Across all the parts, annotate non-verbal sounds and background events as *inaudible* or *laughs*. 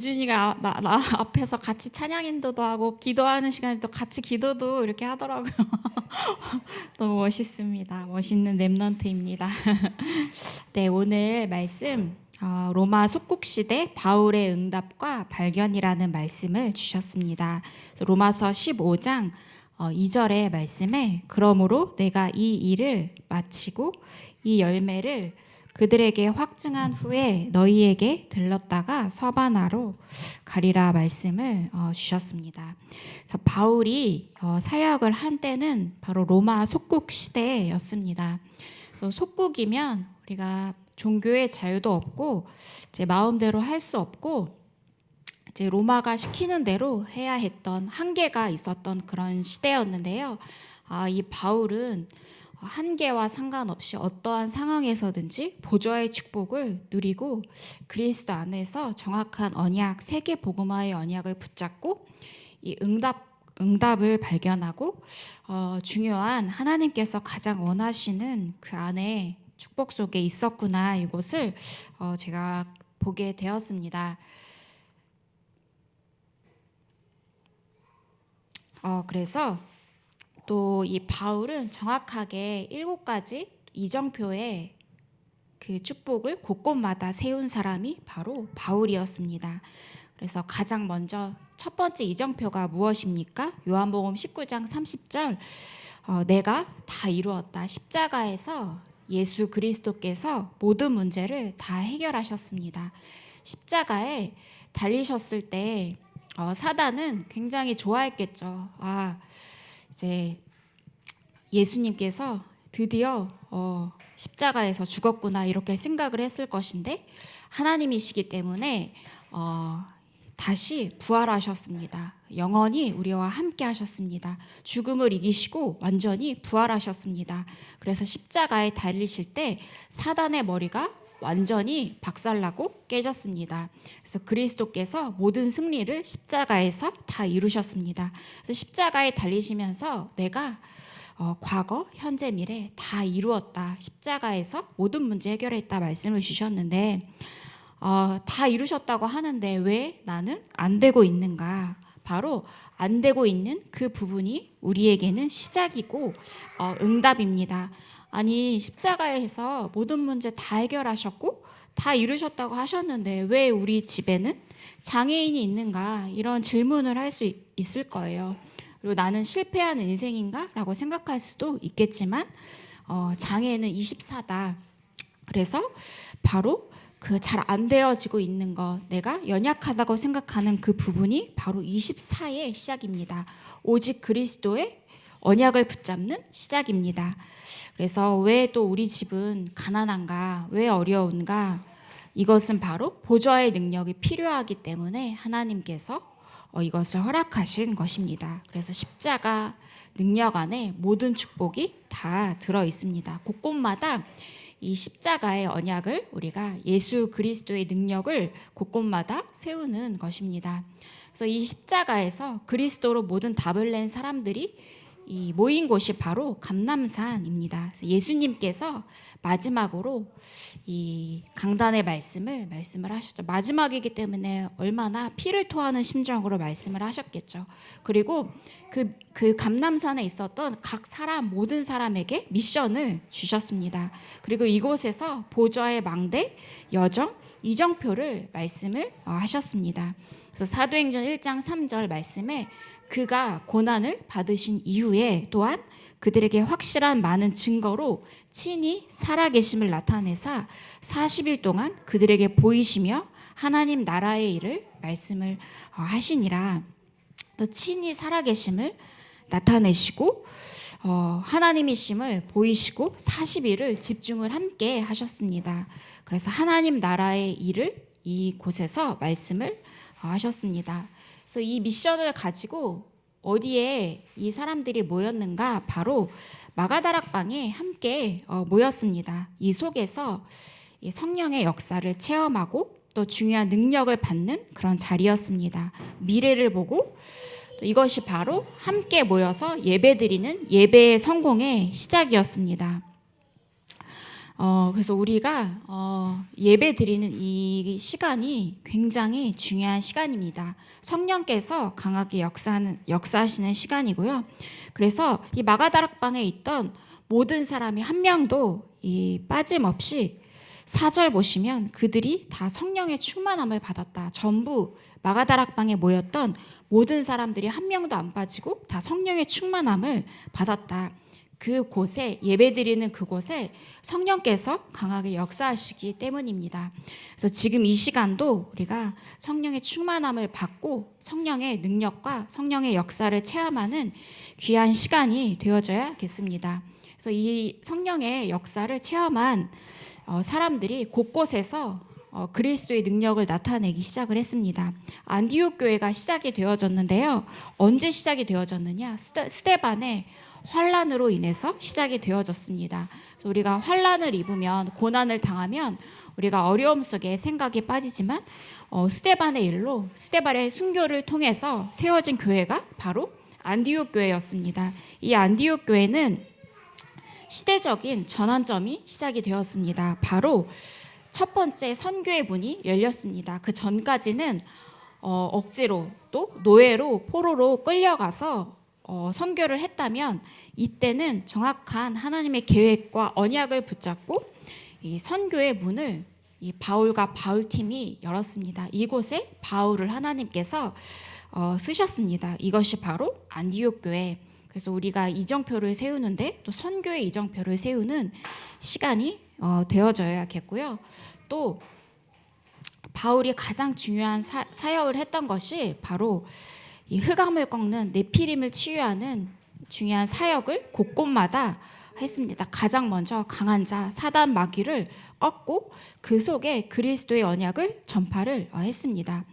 준이가 나, 나 앞에서 같이 찬양 인도도 하고 기도하는 시간에 또 같이 기도도 이렇게 하더라고요. *laughs* 너무 멋있습니다. 멋있는 랩넌트입니다. *laughs* 네, 오늘 말씀 어, 로마 속국 시대 바울의 응답과 발견이라는 말씀을 주셨습니다. 로마서 15장 어, 2절의 말씀에 그러므로 내가 이 일을 마치고 이 열매를 그들에게 확증한 후에 너희에게 들렀다가 서바나로 가리라 말씀을 어, 주셨습니다. 그래서 바울이 어, 사역을 한 때는 바로 로마 속국 시대였습니다. 속국이면 우리가 종교의 자유도 없고 이제 마음대로 할 수 없고 이제 로마가 시키는 대로 해야 했던 한계가 있었던 그런 시대였는데요. 아, 이 바울은 한계와 상관없이 어떠한 상황에서든지 보좌의 축복을 누리고 그리스도 안에서 정확한 언약 세계 복음화의 언약을 붙잡고 이 응답 응답을 발견하고 어, 중요한 하나님께서 가장 원하시는 그 안에 축복 속에 있었구나 이것을 어, 제가 보게 되었습니다. 어, 그래서 또 이 바울은 정확하게 일곱 가지 이정표의 그 축복을 곳곳마다 세운 사람이 바로 바울이었습니다. 그래서 가장 먼저 첫 번째 이정표가 무엇입니까? 요한복음 19장 30절 어, 내가 다 이루었다. 십자가에서 예수 그리스도께서 모든 문제를 다 해결하셨습니다. 십자가에 달리셨을 때 어, 사단은 굉장히 좋아했겠죠. 아, 이제 예수님께서 드디어 어, 십자가에서 죽었구나 이렇게 생각을 했을 것인데 하나님이시기 때문에 어, 다시 부활하셨습니다. 영원히 우리와 함께 하셨습니다. 죽음을 이기시고 완전히 부활하셨습니다. 그래서 십자가에 달리실 때 사단의 머리가 완전히 박살나고 깨졌습니다. 그래서 그리스도께서 모든 승리를 십자가에서 다 이루셨습니다. 그래서 십자가에 달리시면서 내가 어, 과거, 현재, 미래 다 이루었다. 십자가에서 모든 문제 해결했다 말씀을 주셨는데 어, 다 이루셨다고 하는데 왜 나는 안 되고 있는가? 바로 안 되고 있는 그 부분이 우리에게는 시작이고 어, 응답입니다. 아니 십자가에서 모든 문제 다 해결하셨고 다 이루셨다고 하셨는데 왜 우리 집에는 장애인이 있는가 이런 질문을 할 수 있을 거예요. 그리고 나는 실패하는 인생인가라고 생각할 수도 있겠지만 어, 장애는 24다. 그래서 바로 그 잘 안 되어지고 있는 것, 내가 연약하다고 생각하는 그 부분이 바로 24의 시작입니다. 오직 그리스도의 언약을 붙잡는 시작입니다. 그래서 왜 또 우리 집은 가난한가, 왜 어려운가? 이것은 바로 보좌의 능력이 필요하기 때문에 하나님께서 어, 이것을 허락하신 것입니다. 그래서 십자가 능력 안에 모든 축복이 다 들어 있습니다. 곳곳마다 이 십자가의 언약을 우리가 예수 그리스도의 능력을 곳곳마다 세우는 것입니다. 그래서 이 십자가에서 그리스도로 모든 답을 낸 사람들이 이 모인 곳이 바로 감남산입니다. 예수님께서 마지막으로 이 강단의 말씀을 말씀을 하셨죠. 마지막이기 때문에 얼마나 피를 토하는 심정으로 말씀을 하셨겠죠. 그리고 그, 그 감남산에 있었던 각 사람, 모든 사람에게 미션을 주셨습니다. 그리고 이곳에서 보좌의 망대, 여정, 이정표를 말씀을 어, 하셨습니다. 그래서 사도행전 1장 3절 말씀에 그가 고난을 받으신 이후에 또한 그들에게 확실한 많은 증거로 친히 살아계심을 나타내사 40일 동안 그들에게 보이시며 하나님 나라의 일을 말씀을 어, 하시니라. 또 친히 살아계심을 나타내시고 어, 하나님이심을 보이시고 40일을 집중을 함께 하셨습니다. 그래서 하나님 나라의 일을 이곳에서 말씀을 어, 하셨습니다. 그래서 이 미션을 가지고 어디에 이 사람들이 모였는가 바로 마가다락 방에 함께 어, 모였습니다. 이 속에서 성령의 역사를 체험하고 또 중요한 능력을 받는 그런 자리였습니다. 미래를 보고 이것이 바로 함께 모여서 예배드리는 예배의 성공의 시작이었습니다. 어, 그래서 우리가 어, 예배 드리는 이 시간이 굉장히 중요한 시간입니다. 성령께서 강하게 역사하는 역사하시는 시간이고요. 그래서 이 마가다락방에 있던 모든 사람이 한 명도 이 빠짐없이 사절 보시면 그들이 다 성령의 충만함을 받았다. 전부 마가다락방에 모였던 모든 사람들이 한 명도 안 빠지고 다 성령의 충만함을 받았다. 그 곳에 예배드리는 그곳에 성령께서 강하게 역사하시기 때문입니다. 그래서 지금 이 시간도 우리가 성령의 충만함을 받고 성령의 능력과 성령의 역사를 체험하는 귀한 시간이 되어져야겠습니다. 그래서 이 성령의 역사를 체험한 어, 사람들이 곳곳에서 어, 그리스도의 능력을 나타내기 시작을 했습니다. 안디옥 교회가 시작이 되어졌는데요. 언제 시작이 되어졌느냐? 스테, 스테반의 환란으로 인해서 시작이 되어졌습니다. 우리가 환란을 입으면 고난을 당하면 우리가 어려움 속에 생각이 빠지지만 어, 스테반의 일로 스테반의 순교를 통해서 세워진 교회가 바로 안디옥 교회였습니다. 이 안디옥 교회는 시대적인 전환점이 시작이 되었습니다. 바로 첫 번째 선교의 문이 열렸습니다. 그 전까지는 어, 억지로 또 노예로 포로로 끌려가서 어, 선교를 했다면 이때는 정확한 하나님의 계획과 언약을 붙잡고 이 선교의 문을 이 바울과 바울 팀이 열었습니다. 이곳에 바울을 하나님께서 어, 쓰셨습니다. 이것이 바로 안디옥 교회. 그래서 우리가 이정표를 세우는데 또 선교의 이정표를 세우는 시간이 어, 되어져야겠고요. 또 바울이 가장 중요한 사, 사역을 했던 것이 바로 이 흑암을 꺾는 네피림을 치유하는 중요한 사역을 곳곳마다 했습니다. 가장 먼저 강한 자 사단 마귀를 꺾고 그 속에 그리스도의 언약을 전파를 어, 했습니다.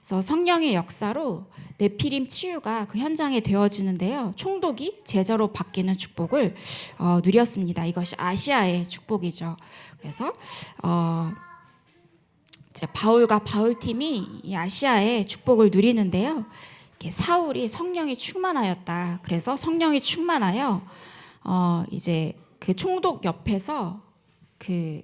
그래서 성령의 역사로 네피림 치유가 그 현장에 되어지는데요. 총독이 제자로 바뀌는 축복을 어, 누렸습니다. 이것이 아시아의 축복이죠. 그래서 어, 바울과 바울 팀이 이 아시아의 축복을 누리는데요. 사울이 성령이 충만하였다. 그래서 성령이 충만하여 어 이제 그 총독 옆에서 그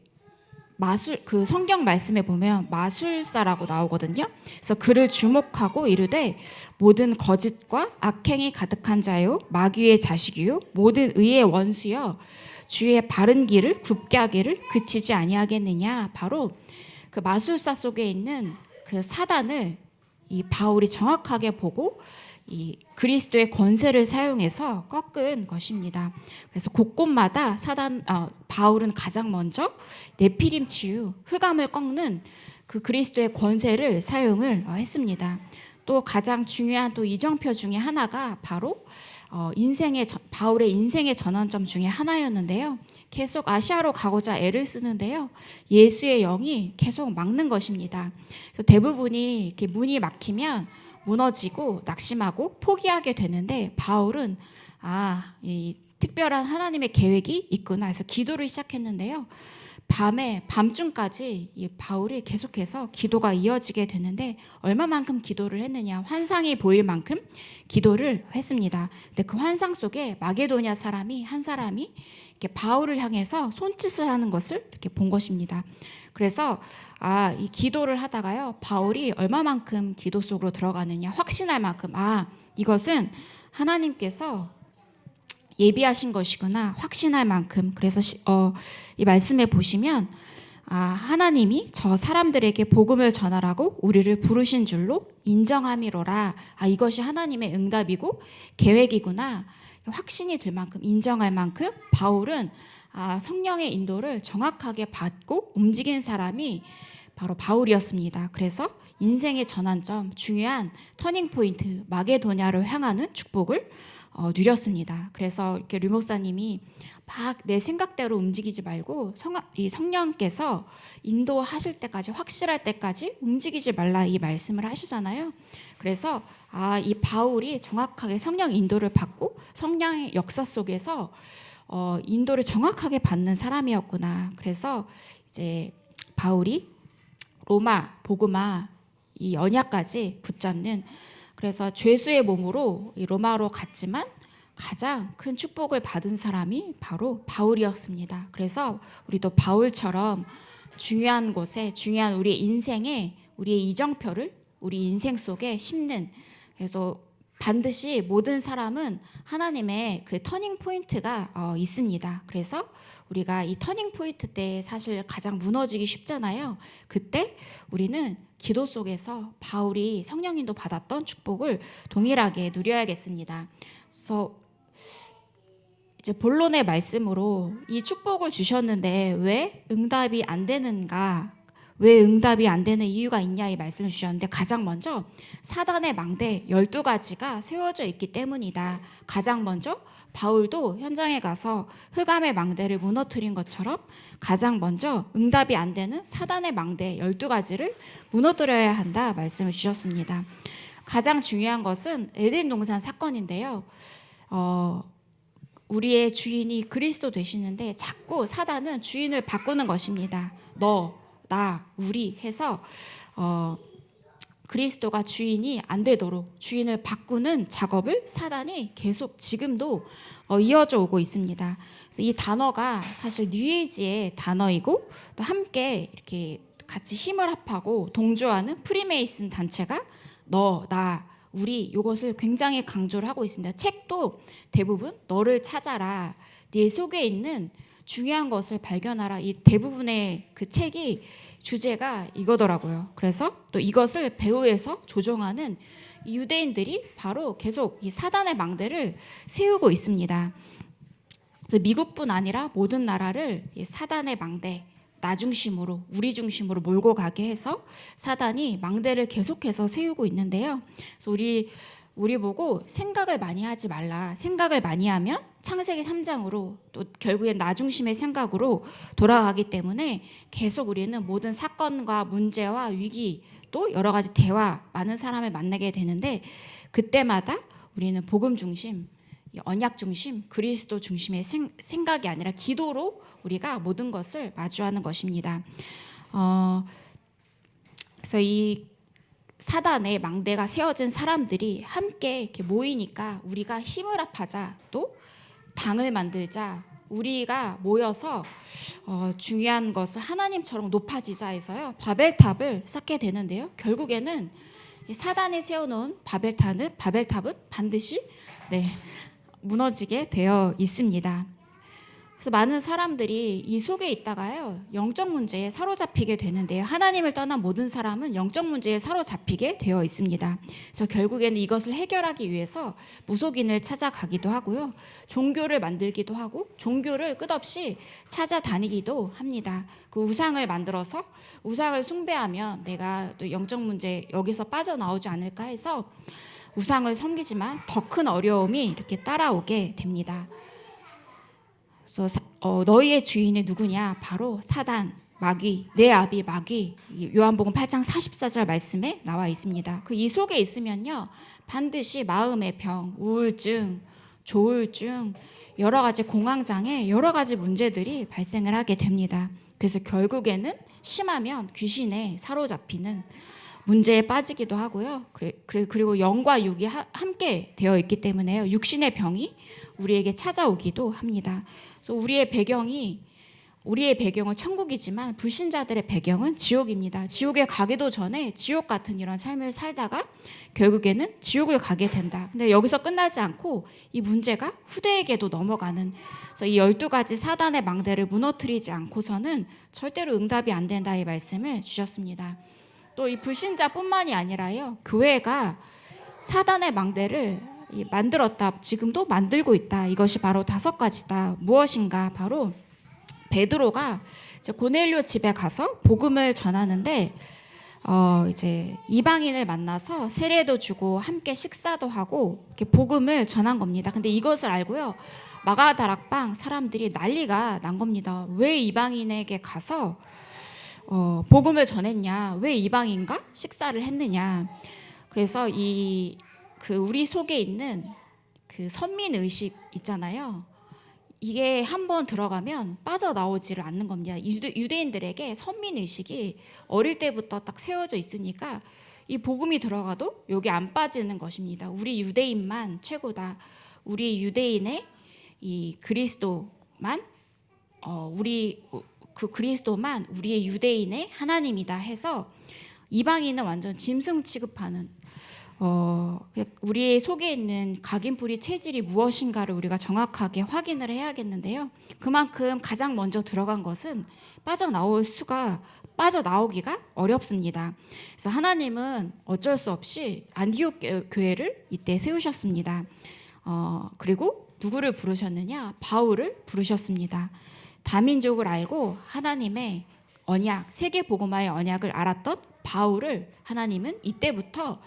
마술 그 성경 말씀에 보면 마술사라고 나오거든요. 그래서 그를 주목하고 이르되 모든 거짓과 악행이 가득한 자요 마귀의 자식이요 모든 의의 원수여 주의 바른 길을 굽게 하기를 그치지 아니하겠느냐 바로 그 마술사 속에 있는 그 사단을 이 바울이 정확하게 보고 이 그리스도의 권세를 사용해서 꺾은 것입니다. 그래서 곳곳마다 사단 어, 바울은 가장 먼저 네피림 치유 흑암을 꺾는 그 그리스도의 권세를 사용을 어, 했습니다. 또 가장 중요한 또 이정표 중에 하나가 바로 어, 인생의 전- 바울의 인생의 전환점 중에 하나였는데요. 계속 아시아로 가고자 애를 쓰는데요. 예수의 영이 계속 막는 것입니다. 그래서 대부분이 이렇게 문이 막히면 무너지고 낙심하고 포기하게 되는데 바울은 아, 이 특별한 하나님의 계획이 있구나 해서 기도를 시작했는데요. 밤에 밤중까지 이 바울이 계속해서 기도가 이어지게 되는데 얼마만큼 기도를 했느냐 환상이 보일 만큼 기도를 했습니다. 근데 그 환상 속에 마게도냐 사람이 한 사람이 이렇게 바울을 향해서 손짓을 하는 것을 이렇게 본 것입니다. 그래서 아, 이 기도를 하다가요. 바울이 얼마만큼 기도 속으로 들어가느냐 확신할 만큼 아, 이것은 하나님께서 예비하신 것이구나 확신할 만큼 그래서 시, 어, 이 말씀에 보시면 아, 하나님이 저 사람들에게 복음을 전하라고 우리를 부르신 줄로 인정함이로라. 아, 이것이 하나님의 응답이고 계획이구나. 확신이 들 만큼 인정할 만큼 바울은 아, 성령의 인도를 정확하게 받고 움직인 사람이 바로 바울이었습니다. 그래서 인생의 전환점, 중요한 터닝 포인트 마게도냐를 향하는 축복을 어, 누렸습니다. 그래서 이렇게 류 목사님이 막 내 생각대로 움직이지 말고 성, 이 성령께서 인도하실 때까지 확실할 때까지 움직이지 말라 이 말씀을 하시잖아요. 그래서 아 이 바울이 정확하게 성령 인도를 받고 성령의 역사 속에서 어, 인도를 정확하게 받는 사람이었구나. 그래서 이제 바울이 로마 복음화 이 언약까지 붙잡는 그래서 죄수의 몸으로 이 로마로 갔지만 가장 큰 축복을 받은 사람이 바로 바울이었습니다. 그래서 우리도 바울처럼 중요한 곳에 중요한 우리 인생에 우리의 이정표를 우리 인생 속에 심는 그래서 반드시 모든 사람은 하나님의 그 터닝 포인트가 어, 있습니다. 그래서 우리가 이 터닝 포인트 때 사실 가장 무너지기 쉽잖아요. 그때 우리는 기도 속에서 바울이 성령님도 받았던 축복을 동일하게 누려야겠습니다. 그래서 이제 본론의 말씀으로 이 축복을 주셨는데 왜 응답이 안 되는가? 왜 응답이 안 되는 이유가 있냐 이 말씀을 주셨는데 가장 먼저 사단의 망대 12가지가 세워져 있기 때문이다. 가장 먼저 바울도 현장에 가서 흑암의 망대를 무너뜨린 것처럼 가장 먼저 응답이 안 되는 사단의 망대 12가지를 무너뜨려야 한다 말씀을 주셨습니다. 가장 중요한 것은 에덴 동산 사건인데요. 어, 우리의 주인이 그리스도 되시는데 자꾸 사단은 주인을 바꾸는 것입니다. 너, 나, 우리 해서 어, 그리스도가 주인이 안 되도록 주인을 바꾸는 작업을 사단이 계속 지금도 어, 이어져 오고 있습니다. 이 단어가 사실 뉴에이지의 단어이고 또 함께 이렇게 같이 힘을 합하고 동조하는 프리메이슨 단체가 너, 나, 우리 이것을 굉장히 강조를 하고 있습니다. 책도 대부분 너를 찾아라. 네 속에 있는 중요한 것을 발견하라. 이 대부분의 그 책이 주제가 이거더라고요. 그래서 또 이것을 배후에서 조종하는 이 유대인들이 바로 계속 이 사단의 망대를 세우고 있습니다. 그래서 미국뿐 아니라 모든 나라를 이 사단의 망대, 나 중심으로 우리 중심으로 몰고 가게 해서 사단이 망대를 계속해서 세우고 있는데요. 그래서 우리 우리 보고 생각을 많이 하지 말라. 생각을 많이 하면 창세기 3장으로 또 결국엔 나 중심의 생각으로 돌아가기 때문에 계속 우리는 모든 사건과 문제와 위기 또 여러 가지 대화 많은 사람을 만나게 되는데 그때마다 우리는 복음 중심 이 언약 중심, 그리스도 중심의 생, 생각이 아니라 기도로 우리가 모든 것을 마주하는 것입니다. 어, 그래서 이 사단의 망대가 세워진 사람들이 함께 이렇게 모이니까 우리가 힘을 합하자 또 당을 만들자 우리가 모여서 어, 중요한 것을 하나님처럼 높아지자 해서요 바벨탑을 쌓게 되는데요 결국에는 이 사단이 세워놓은 바벨탑은 바벨탑은 반드시 네, 무너지게 되어 있습니다. 그래서 많은 사람들이 이 속에 있다가요 영적 문제에 사로잡히게 되는데요 하나님을 떠난 모든 사람은 영적 문제에 사로잡히게 되어 있습니다. 그래서 결국에는 이것을 해결하기 위해서 무속인을 찾아가기도 하고요 종교를 만들기도 하고 종교를 끝없이 찾아다니기도 합니다. 그 우상을 만들어서 우상을 숭배하면 내가 또 영적 문제 여기서 빠져나오지 않을까 해서 우상을 섬기지만 더 큰 어려움이 이렇게 따라오게 됩니다. 그래서 사- 어, 너희의 주인이 누구냐? 바로 사단, 마귀, 내 아비 마귀. 이 요한복음 8장 44절 말씀에 나와 있습니다. 그 이 속에 있으면요. 반드시 마음의 병, 우울증, 조울증, 여러 가지 공황장애, 여러 가지 문제들이 발생을 하게 됩니다. 그래서 결국에는 심하면 귀신에 사로잡히는 문제에 빠지기도 하고요. 그리고 영과 육이 하- 함께 되어 있기 때문에요. 육신의 병이 우리에게 찾아오기도 합니다. 그래서 우리의 배경이 우리의 배경은 천국이지만 불신자들의 배경은 지옥입니다. 지옥에 가기도 전에 지옥 같은 이런 삶을 살다가 결국에는 지옥을 가게 된다. 근데 여기서 끝나지 않고 이 문제가 후대에게도 넘어가는 그래서 이 12가지 사단의 망대를 무너뜨리지 않고서는 절대로 응답이 안 된다 이 말씀을 주셨습니다. 또 이 불신자뿐만이 아니라요. 교회가 사단의 망대를 이 만들었다. 지금도 만들고 있다. 이것이 바로 다섯 가지다. 무엇인가? 바로 베드로가 고넬료 집에 가서 복음을 전하는데 어 이제 이방인을 만나서 세례도 주고 함께 식사도 하고 이렇게 복음을 전한 겁니다. 근데 이것을 알고요. 마가 다락방 사람들이 난리가 난 겁니다. 왜 이방인에게 가서 어, 복음을 전했냐? 왜 이방인과 식사를 했느냐? 그래서 이 그 우리 속에 있는 그 선민 의식 있잖아요. 이게 한번 들어가면 빠져나오지를 않는 겁니다. 유대, 유대인들에게 선민 의식이 어릴 때부터 딱 세워져 있으니까 이 복음이 들어가도 여기 안 빠지는 것입니다. 우리 유대인만 최고다. 우리 유대인의 이 그리스도만 어, 우리 그 그리스도만 우리의 유대인의 하나님이다 해서 이방인은 완전 짐승 취급하는 어, 우리 속에 있는 각인뿌리 체질이 무엇인가를 우리가 정확하게 확인을 해야겠는데요. 그만큼 가장 먼저 들어간 것은 빠져나올 수가 빠져나오기가 어렵습니다. 그래서 하나님은 어쩔 수 없이 안디옥 교회를 이때 세우셨습니다. 어, 그리고 누구를 부르셨느냐? 바울을 부르셨습니다. 다민족을 알고 하나님의 언약, 세계 복음화의 언약을 알았던 바울을 하나님은 이때부터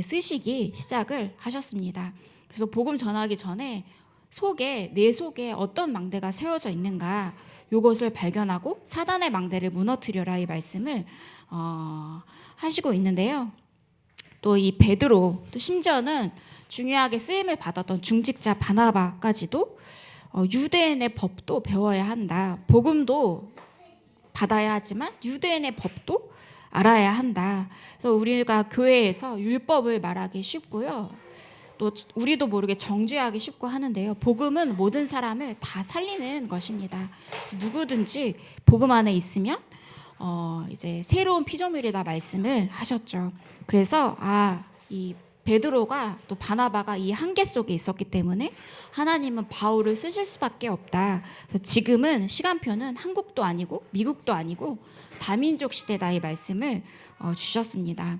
쓰시기 시작을 하셨습니다. 그래서 복음 전하기 전에 속에 내 속에 어떤 망대가 세워져 있는가 이것을 발견하고 사단의 망대를 무너뜨려라 이 말씀을 어, 하시고 있는데요. 또 이 베드로 또 심지어는 중요하게 쓰임을 받았던 중직자 바나바까지도 어, 유대인의 법도 배워야 한다. 복음도 받아야 하지만 유대인의 법도 알아야 한다. 그래서 우리가 교회에서 율법을 말하기 쉽고요. 또 우리도 모르게 정죄하기 쉽고 하는데요. 복음은 모든 사람을 다 살리는 것입니다. 누구든지 복음 안에 있으면 어 이제 새로운 피조물이다 말씀을 하셨죠. 그래서 아이 베드로가 또 바나바가 이 한계 속에 있었기 때문에 하나님은 바울을 쓰실 수밖에 없다. 그래서 지금은 시간표는 한국도 아니고 미국도 아니고 다민족 시대다 이 말씀을 어, 주셨습니다.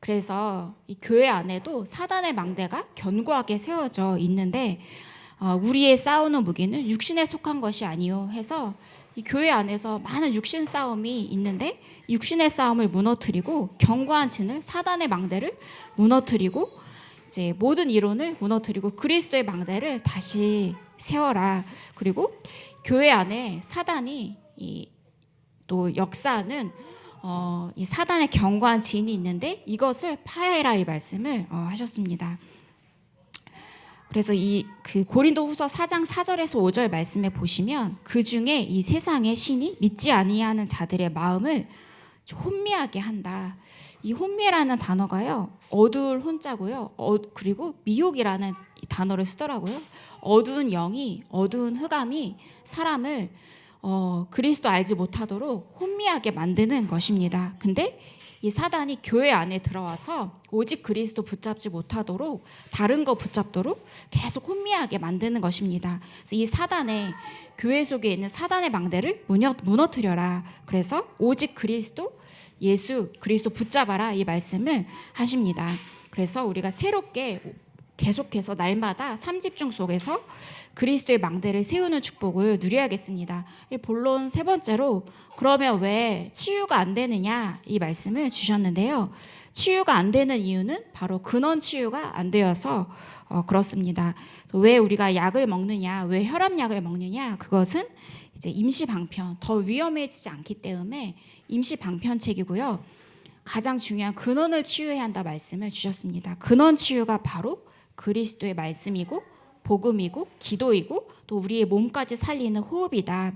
그래서 이 교회 안에도 사단의 망대가 견고하게 세워져 있는데 어, 우리의 싸우는 무기는 육신에 속한 것이 아니요 해서 이 교회 안에서 많은 육신 싸움이 있는데 육신의 싸움을 무너뜨리고 견고한 진을 사단의 망대를 무너뜨리고 이제 모든 이론을 무너뜨리고 그리스도의 망대를 다시 세워라. 그리고 교회 안에 사단이 이 또 역사는 어, 이 사단의 견고한 진이 있는데 이것을 파해라 이 말씀을 어, 하셨습니다. 그래서 이 그 고린도 후서 4장 4절에서 5절 말씀에 보시면 그 중에 이 세상의 신이 믿지 아니하는 자들의 마음을 혼미하게 한다. 이 혼미라는 단어가요 어두울 혼자고요. 어, 그리고 미혹이라는 단어를 쓰더라고요. 어두운 영이 어두운 흑암이 사람을 어, 그리스도 알지 못하도록 혼미하게 만드는 것입니다. 근데 이 사단이 교회 안에 들어와서 오직 그리스도 붙잡지 못하도록 다른 거 붙잡도록 계속 혼미하게 만드는 것입니다. 그래서 이 사단의 교회 속에 있는 사단의 망대를 무너뜨려라. 그래서 오직 그리스도 예수 그리스도 붙잡아라 이 말씀을 하십니다. 그래서 우리가 새롭게 계속해서 날마다 삼집중 속에서 그리스도의 망대를 세우는 축복을 누려야겠습니다. 본론 세 번째로 그러면 왜 치유가 안 되느냐 이 말씀을 주셨는데요. 치유가 안 되는 이유는 바로 근원 치유가 안 되어서 어, 그렇습니다. 왜 우리가 약을 먹느냐, 왜 혈압약을 먹느냐, 그것은 이제 임시 방편, 더 위험해지지 않기 때문에 임시 방편책이고요. 가장 중요한 근원을 치유해야 한다 말씀을 주셨습니다. 근원 치유가 바로 그리스도의 말씀이고 복음이고 기도이고 또 우리의 몸까지 살리는 호흡이다.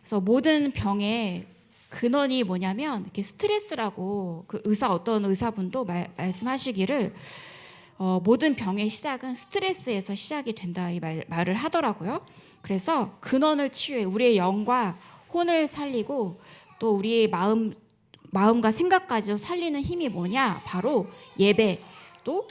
그래서 모든 병의 근원이 뭐냐면 이렇게 스트레스라고 그 의사 어떤 의사분도 말, 말씀하시기를 어, 모든 병의 시작은 스트레스에서 시작이 된다 이 말, 말을 하더라고요. 그래서 근원을 치유해 우리의 영과 혼을 살리고 또 우리의 마음 마음과 생각까지 살리는 힘이 뭐냐? 바로 예배 또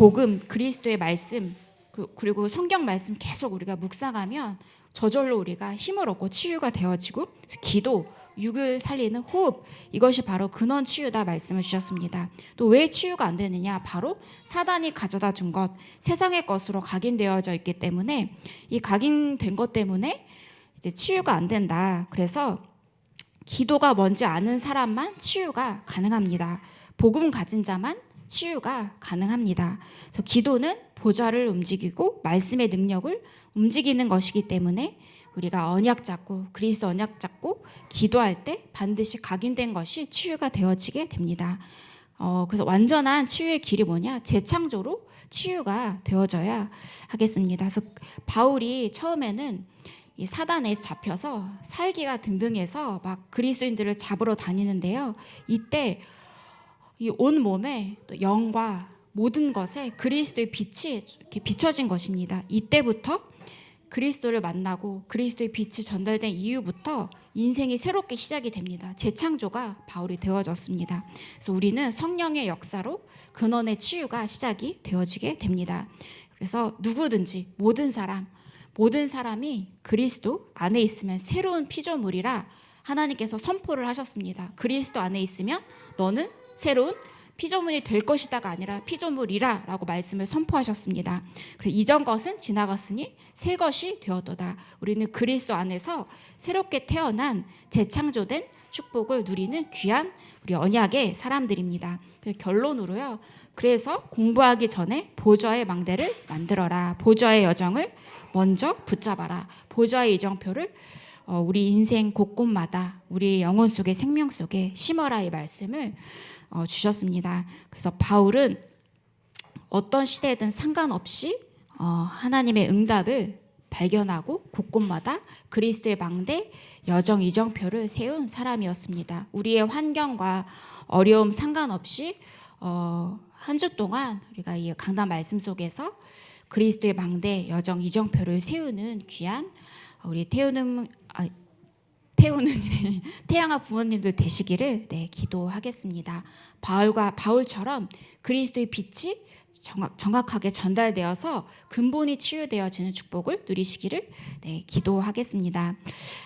복음 그리스도의 말씀 그, 그리고 성경 말씀 계속 우리가 묵상하면 저절로 우리가 힘을 얻고 치유가 되어지고 기도, 육을 살리는 호흡 이것이 바로 근원 치유다 말씀을 주셨습니다. 또 왜 치유가 안 되느냐? 바로 사단이 가져다 준 것, 세상의 것으로 각인되어져 있기 때문에 이 각인된 것 때문에 이제 치유가 안 된다. 그래서 기도가 뭔지 아는 사람만 치유가 가능합니다. 복음 가진 자만 치유가 가능합니다. 그래서 기도는 보좌를 움직이고 말씀의 능력을 움직이는 것이기 때문에 우리가 언약 잡고 그리스도 언약 잡고 기도할 때 반드시 각인된 것이 치유가 되어지게 됩니다. 어, 그래서 완전한 치유의 길이 뭐냐? 재창조로 치유가 되어져야 하겠습니다. 그래서 바울이 처음에는 이 사단에 잡혀서 살기가 등등해서 막 그리스도인들을 잡으러 다니는데요. 이때 이 온 몸에 또 영과 모든 것에 그리스도의 빛이 이렇게 비춰진 것입니다. 이때부터 그리스도를 만나고 그리스도의 빛이 전달된 이후부터 인생이 새롭게 시작이 됩니다. 재창조가 바울이 되어졌습니다. 그래서 우리는 성령의 역사로 근원의 치유가 시작이 되어지게 됩니다. 그래서 누구든지 모든 사람 모든 사람이 그리스도 안에 있으면 새로운 피조물이라 하나님께서 선포를 하셨습니다. 그리스도 안에 있으면 너는 새로운 피조물이 될 것이다가 아니라 피조물이라라고 말씀을 선포하셨습니다. 그래서 이전 것은 지나갔으니 새 것이 되었도다. 우리는 그리스도 안에서 새롭게 태어난 재창조된 축복을 누리는 귀한 우리 언약의 사람들입니다. 결론으로요. 그래서 공부하기 전에 보좌의 망대를 만들어라. 보좌의 여정을 먼저 붙잡아라. 보좌의 이정표를 어, 우리 인생 곳곳마다 우리 영혼 속에 생명 속에 심어라 이 말씀을 어, 주셨습니다. 그래서 바울은 어떤 시대든 상관없이 어, 하나님의 응답을 발견하고 곳곳마다 그리스도의 망대 여정 이정표를 세운 사람이었습니다. 우리의 환경과 어려움 상관없이 어, 한주 동안 우리가 이 강단 말씀 속에서 그리스도의 망대 여정 이정표를 세우는 귀한 우리 태우는 아, 태우는 *laughs* 태양아 부모님들 되시기를 네 기도하겠습니다. 바울과 바울처럼 그리스도의 빛이 정확, 정확하게 전달되어서 근본이 치유되어지는 축복을 누리시기를 네, 기도하겠습니다.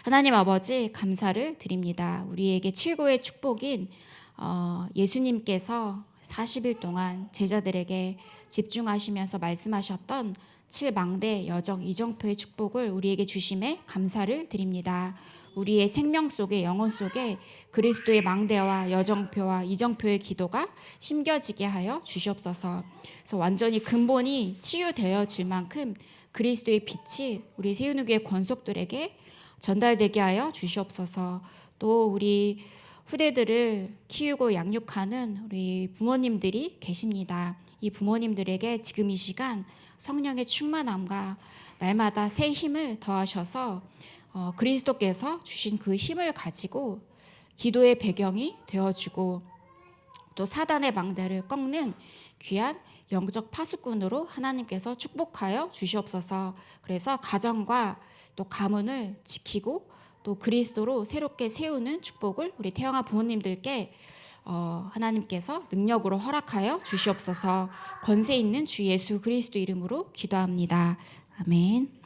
하나님 아버지 감사를 드립니다. 우리에게 최고의 축복인 어, 예수님께서 40일 동안 제자들에게 집중하시면서 말씀하셨던 칠망대 여정 이정표의 축복을 우리에게 주심에 감사를 드립니다. 우리의 생명 속에 영혼 속에 그리스도의 망대와 여정표와 이정표의 기도가 심겨지게 하여 주시옵소서. 그래서 완전히 근본이 치유되어질 만큼 그리스도의 빛이 우리 세운교회 권속들에게 전달되게 하여 주시옵소서. 또 우리 후대들을 키우고 양육하는 우리 부모님들이 계십니다. 이 부모님들에게 지금 이 시간 성령의 충만함과 날마다 새 힘을 더하셔서 어, 그리스도께서 주신 그 힘을 가지고 기도의 배경이 되어주고 또 사단의 망대를 꺾는 귀한 영적 파수꾼으로 하나님께서 축복하여 주시옵소서. 그래서 가정과 또 가문을 지키고 또 그리스도로 새롭게 세우는 축복을 우리 태영아 부모님들께 어, 하나님께서 능력으로 허락하여 주시옵소서. 권세 있는 주 예수 그리스도 이름으로 기도합니다. 아멘.